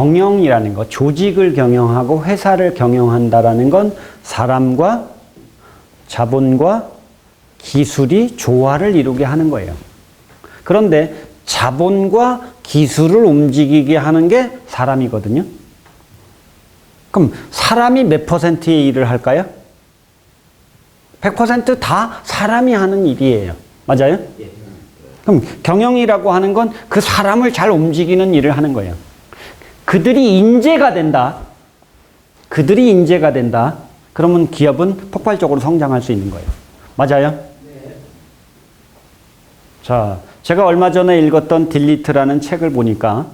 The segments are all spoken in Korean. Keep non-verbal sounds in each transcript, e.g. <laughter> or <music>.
경영이라는 거, 조직을 경영하고 회사를 경영한다라는 건 사람과 자본과 기술이 조화를 이루게 하는 거예요. 그런데 자본과 기술을 움직이게 하는 게 사람이거든요. 그럼 사람이 몇 퍼센트의 일을 할까요? 100%다 사람이 하는 일이에요. 맞아요? 그럼 경영이라고 하는 건 그 사람을 잘 움직이는 일을 하는 거예요. 그들이 인재가 된다. 그들이 인재가 된다. 그러면 기업은 폭발적으로 성장할 수 있는 거예요. 맞아요? 자, 제가 얼마 전에 읽었던 딜리트라는 책을 보니까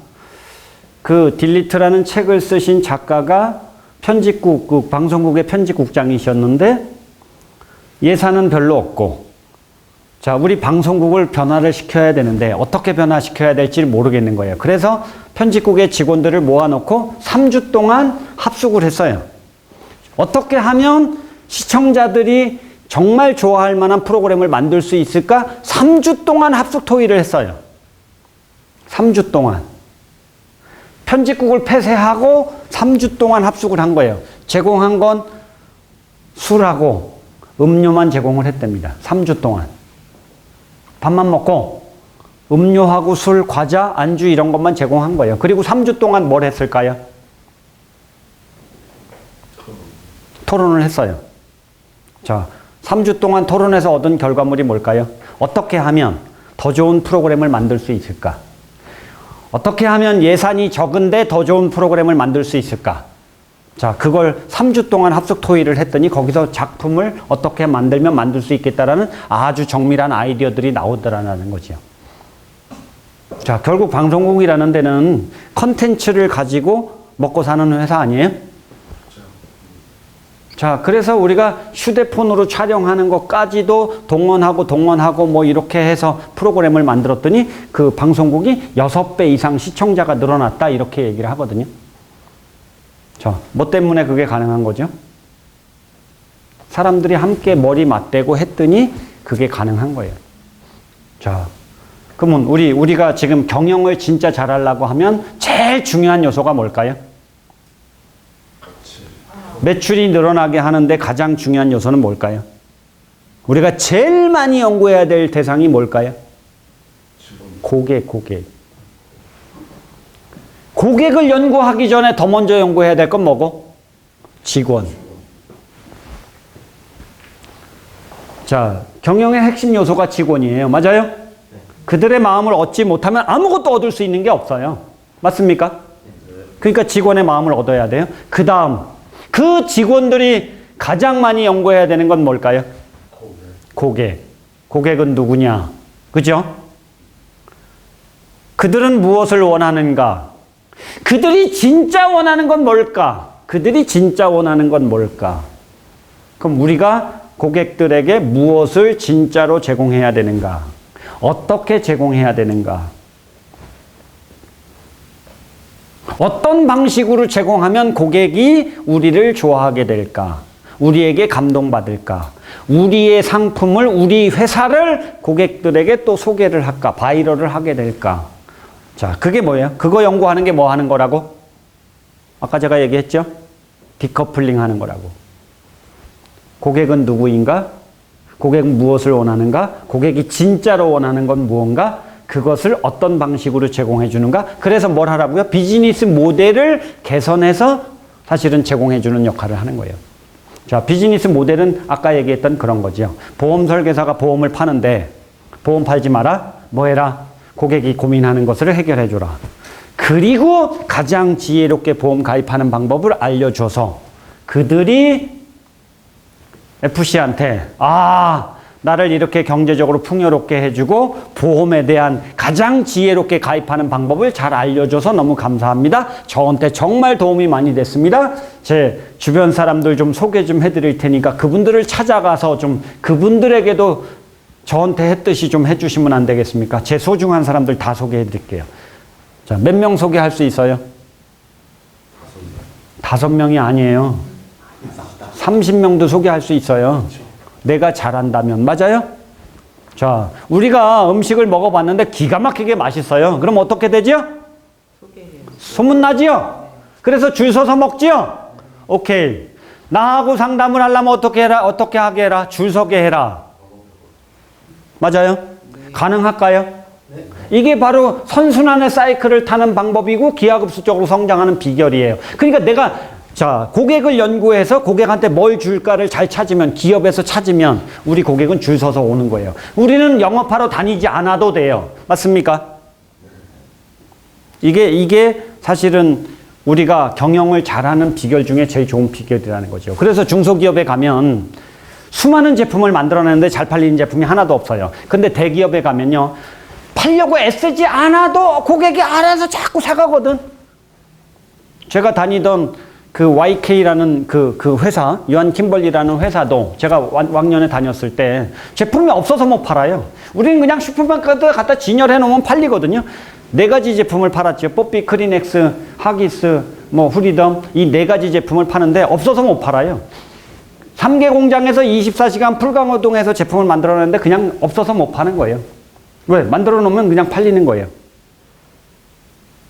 그 딜리트라는 책을 쓰신 작가가 편집국, 그 방송국의 편집국장이셨는데 예산은 별로 없고 자, 우리 방송국을 변화를 시켜야 되는데 어떻게 변화시켜야 될지 모르겠는 거예요. 그래서 편집국의 직원들을 모아놓고 3주 동안 합숙을 했어요. 어떻게 하면 시청자들이 정말 좋아할 만한 프로그램을 만들 수 있을까? 3주 동안 합숙 토의를 했어요. 3주 동안. 편집국을 폐쇄하고 3주 동안 합숙을 한 거예요. 제공한 건 술하고 음료만 제공을 했답니다. 3주 동안. 밥만 먹고 음료하고 술, 과자, 안주 이런 것만 제공한 거예요. 그리고 3주 동안 뭘 했을까요? 토론을 했어요. 자, 3주 동안 토론해서 얻은 결과물이 뭘까요? 어떻게 하면 더 좋은 프로그램을 만들 수 있을까? 어떻게 하면 예산이 적은데 더 좋은 프로그램을 만들 수 있을까? 자, 그걸 3주 동안 합숙 토의를 했더니 거기서 작품을 어떻게 만들면 만들 수 있겠다라는 아주 정밀한 아이디어들이 나오더라는 거죠. 자, 결국 방송국이라는 데는 컨텐츠를 가지고 먹고 사는 회사 아니에요? 자, 그래서 우리가 휴대폰으로 촬영하는 것까지도 동원하고 동원하고 뭐 이렇게 해서 프로그램을 만들었더니 그 방송국이 6배 이상 시청자가 늘어났다 이렇게 얘기를 하거든요. 자, 뭐 때문에 그게 가능한 거죠? 사람들이 함께 머리 맞대고 했더니 그게 가능한 거예요. 자, 그러면 우리 우리가 지금 경영을 진짜 잘하려고 하면 제일 중요한 요소가 뭘까요? 매출이 늘어나게 하는데 가장 중요한 요소는 뭘까요? 우리가 제일 많이 연구해야 될 대상이 뭘까요? 고객, 고객. 고객을 연구하기 전에 더 먼저 연구해야 될 건 뭐고? 직원. 자, 경영의 핵심 요소가 직원이에요. 맞아요? 그들의 마음을 얻지 못하면 아무것도 얻을 수 있는 게 없어요. 맞습니까? 그러니까 직원의 마음을 얻어야 돼요. 그 다음, 그 직원들이 가장 많이 연구해야 되는 건 뭘까요? 고객. 고객은 누구냐? 그죠? 그들은 무엇을 원하는가? 그들이 진짜 원하는 건 뭘까? 그들이 진짜 원하는 건 뭘까? 그럼 우리가 고객들에게 무엇을 진짜로 제공해야 되는가? 어떻게 제공해야 되는가? 어떤 방식으로 제공하면 고객이 우리를 좋아하게 될까? 우리에게 감동받을까? 우리의 상품을, 우리 회사를 고객들에게 또 소개를 할까? 바이럴을 하게 될까? 자, 그게 뭐예요? 그거 연구하는 게 뭐 하는 거라고? 아까 제가 얘기했죠? 디커플링 하는 거라고. 고객은 누구인가? 고객은 무엇을 원하는가? 고객이 진짜로 원하는 건 무언가? 그것을 어떤 방식으로 제공해 주는가? 그래서 뭘 하라고요? 비즈니스 모델을 개선해서 사실은 제공해 주는 역할을 하는 거예요. 자, 비즈니스 모델은 아까 얘기했던 그런 거죠. 보험 설계사가 보험을 파는데 보험 팔지 마라. 뭐 해라? 고객이 고민하는 것을 해결해 줘라. 그리고 가장 지혜롭게 보험 가입하는 방법을 알려줘서 그들이 FC한테 아 나를 이렇게 경제적으로 풍요롭게 해주고 보험에 대한 가장 지혜롭게 가입하는 방법을 잘 알려줘서 너무 감사합니다. 저한테 정말 도움이 많이 됐습니다. 제 주변 사람들 좀 소개 좀 해드릴 테니까 그분들을 찾아가서 좀 그분들에게도 저한테 했듯이 좀 해주시면 안 되겠습니까? 제 소중한 사람들 다 소개해 드릴게요. 자, 몇 명 소개할 수 있어요? 다섯 명이 아니에요. 30명도 소개할 수 있어요. 내가 잘한다면. 맞아요? 자, 우리가 음식을 먹어봤는데 기가 막히게 맛있어요. 그럼 어떻게 되죠? 소문나지요? 그래서 줄 서서 먹지요? 오케이. 나하고 상담을 하려면 어떻게 해라? 어떻게 하게 해라? 줄 서게 해라. 맞아요? 가능할까요? 이게 바로 선순환의 사이클을 타는 방법이고 기하급수적으로 성장하는 비결이에요. 그러니까 내가 자 고객을 연구해서 고객한테 뭘 줄까를 잘 찾으면 기업에서 찾으면 우리 고객은 줄 서서 오는 거예요. 우리는 영업하러 다니지 않아도 돼요. 맞습니까? 이게 이게 사실은 우리가 경영을 잘하는 비결 중에 제일 좋은 비결이라는 거죠. 그래서 중소기업에 가면 수많은 제품을 만들어내는데 잘 팔리는 제품이 하나도 없어요. 근데 대기업에 가면요. 팔려고 애쓰지 않아도 고객이 알아서 자꾸 사가거든. 제가 다니던 그 YK라는 그, 그 회사, 유한 킴벌리라는 회사도 제가 왕- 왕년에 다녔을 때 제품이 없어서 못 팔아요. 우리는 그냥 슈퍼마켓에 갖다 진열해 놓으면 팔리거든요. 네 가지 제품을 팔았죠. 뽀삐, 크리넥스, 하기스, 뭐 후리덤 이 네 가지 제품을 파는데 없어서 못 팔아요. 3개 공장에서 24시간 풀강호동에서 제품을 만들어냈는데 그냥 없어서 못 파는 거예요. 왜? 만들어 놓으면 그냥 팔리는 거예요.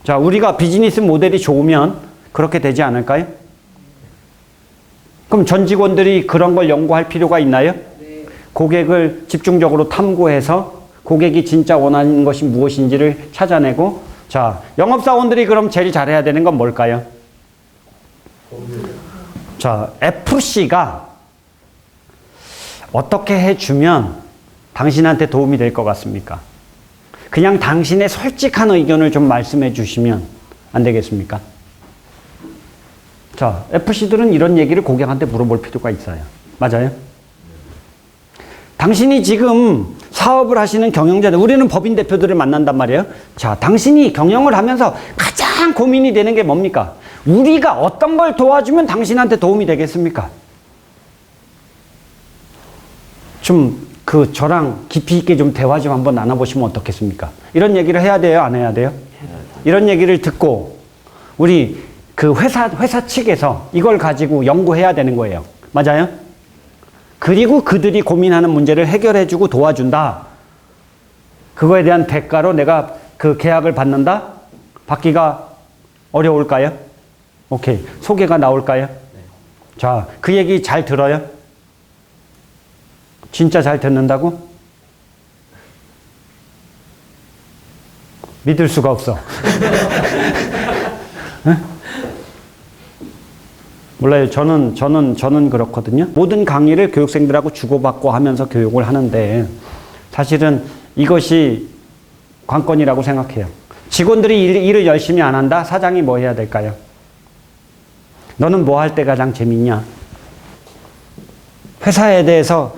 자, 우리가 비즈니스 모델이 좋으면 그렇게 되지 않을까요? 그럼 전 직원들이 그런 걸 연구할 필요가 있나요? 고객을 집중적으로 탐구해서 고객이 진짜 원하는 것이 무엇인지를 찾아내고 자, 영업사원들이 그럼 제일 잘해야 되는 건 뭘까요? 자, FC가 어떻게 해주면 당신한테 도움이 될 것 같습니까? 그냥 당신의 솔직한 의견을 좀 말씀해 주시면 안 되겠습니까? 자, FC들은 이런 얘기를 고객한테 물어볼 필요가 있어요. 맞아요? 당신이 지금 사업을 하시는 경영자들, 우리는 법인 대표들을 만난단 말이에요. 자, 당신이 경영을 하면서 가장 고민이 되는 게 뭡니까? 우리가 어떤 걸 도와주면 당신한테 도움이 되겠습니까? 좀 그 저랑 깊이 있게 좀 대화 좀 한번 나눠보시면 어떻겠습니까? 이런 얘기를 해야 돼요, 안 해야 돼요? 이런 얘기를 듣고 우리 그 회사 회사 측에서 이걸 가지고 연구해야 되는 거예요. 맞아요? 그리고 그들이 고민하는 문제를 해결해주고 도와준다. 그거에 대한 대가로 내가 그 계약을 받는다? 받기가 어려울까요? 오케이. 소개가 나올까요? 자, 그 얘기 잘 들어요? 진짜 잘 듣는다고? 믿을 수가 없어. <laughs> 몰라요. 저는, 저는, 저는 그렇거든요. 모든 강의를 교육생들하고 주고받고 하면서 교육을 하는데 사실은 이것이 관건이라고 생각해요. 직원들이 일, 일을 열심히 안 한다? 사장이 뭐 해야 될까요? 너는 뭐 할 때 가장 재밌냐? 회사에 대해서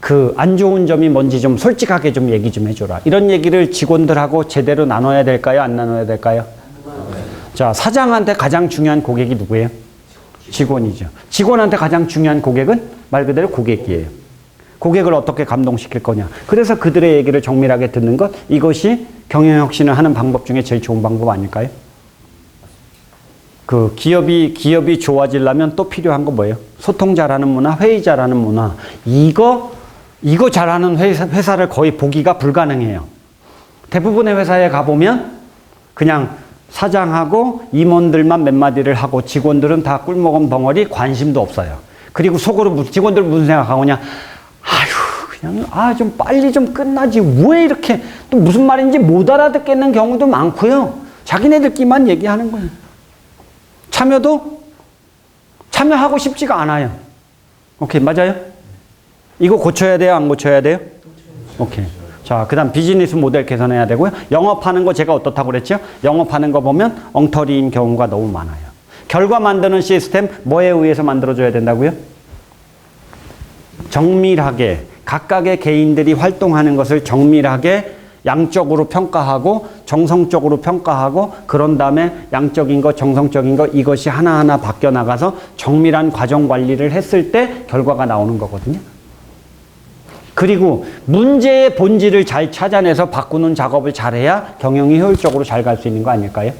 그 안 좋은 점이 뭔지 좀 솔직하게 좀 얘기 좀 해줘라. 이런 얘기를 직원들하고 제대로 나눠야 될까요? 안 나눠야 될까요? 자, 사장한테 가장 중요한 고객이 누구예요? 직원이죠. 직원한테 가장 중요한 고객은 말 그대로 고객이에요. 고객을 어떻게 감동시킬 거냐. 그래서 그들의 얘기를 정밀하게 듣는 것, 이것이 경영혁신을 하는 방법 중에 제일 좋은 방법 아닐까요? 그 기업이 기업이 좋아지려면 또 필요한 거 뭐예요? 소통 잘하는 문화, 회의 잘하는 문화. 이거 이거 잘하는 회사, 회사를 거의 보기가 불가능해요. 대부분의 회사에 가보면 그냥 사장하고 임원들만 몇 마디를 하고 직원들은 다 꿀먹은 벙어리 관심도 없어요. 그리고 속으로 직원들 무슨 생각하고냐? 아휴 그냥 아 좀 빨리 좀 끝나지 왜 이렇게 또 무슨 말인지 못 알아듣겠는 경우도 많고요. 자기네들끼리만 얘기하는 거예요. 참여도 참여하고 싶지가 않아요. 오케이, 맞아요? 이거 고쳐야 돼요? 안 고쳐야 돼요? 오케이. 자, 그 다음 비즈니스 모델 개선해야 되고요. 영업하는 거 제가 어떻다고 그랬죠? 영업하는 거 보면 엉터리인 경우가 너무 많아요. 결과 만드는 시스템 뭐에 의해서 만들어줘야 된다고요? 정밀하게 각각의 개인들이 활동하는 것을 정밀하게 양적으로 평가하고 정성적으로 평가하고 그런 다음에 양적인 것, 정성적인 것 이것이 하나하나 바뀌어 나가서 정밀한 과정 관리를 했을 때 결과가 나오는 거거든요. 그리고 문제의 본질을 잘 찾아내서 바꾸는 작업을 잘해야 경영이 효율적으로 잘 갈 수 있는 거 아닐까요?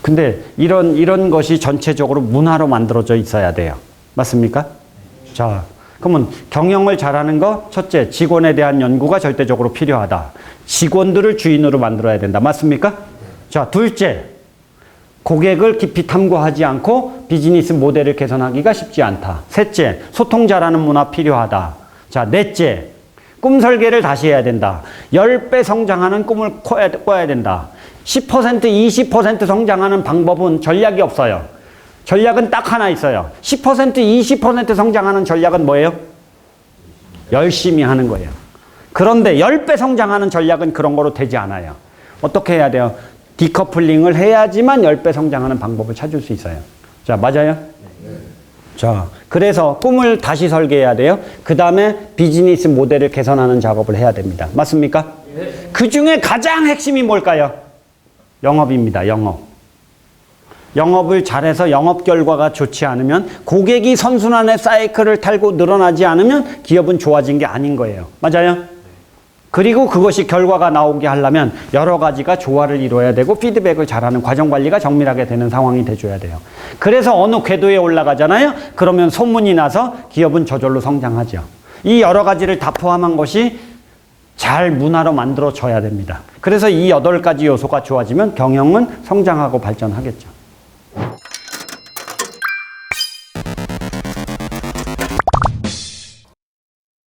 근데 이런 이런 것이 전체적으로 문화로 만들어져 있어야 돼요. 맞습니까? 자, 그러면 경영을 잘하는 거 첫째 직원에 대한 연구가 절대적으로 필요하다. 직원들을 주인으로 만들어야 된다. 맞습니까? 자 둘째 고객을 깊이 탐구하지 않고 비즈니스 모델을 개선하기가 쉽지 않다. 셋째 소통 잘하는 문화 필요하다. 자 넷째 꿈 설계를 다시 해야 된다. 10배 성장하는 꿈을 꿔야, 꿔야 된다. 10% 20% 성장하는 방법은 전략이 없어요. 전략은 딱 하나 있어요. 10% 20% 성장하는 전략은 뭐예요? 열심히 하는 거예요. 그런데 10배 성장하는 전략은 그런 거로 되지 않아요. 어떻게 해야 돼요? 디커플링을 해야지만 10배 성장하는 방법을 찾을 수 있어요. 자, 맞아요? 자, 그래서 꿈을 다시 설계해야 돼요. 그 다음에 비즈니스 모델을 개선하는 작업을 해야 됩니다. 맞습니까? 그 중에 가장 핵심이 뭘까요? 영업입니다. 영업. 영업을 잘해서 영업 결과가 좋지 않으면 고객이 선순환의 사이클을 탈고 늘어나지 않으면 기업은 좋아진 게 아닌 거예요. 맞아요? 그리고 그것이 결과가 나오게 하려면 여러 가지가 조화를 이루어야 되고 피드백을 잘하는 과정 관리가 정밀하게 되는 상황이 돼줘야 돼요. 그래서 어느 궤도에 올라가잖아요. 그러면 소문이 나서 기업은 저절로 성장하죠. 이 여러 가지를 다 포함한 것이 잘 문화로 만들어져야 됩니다. 그래서 이 여덟 가지 요소가 좋아지면 경영은 성장하고 발전하겠죠.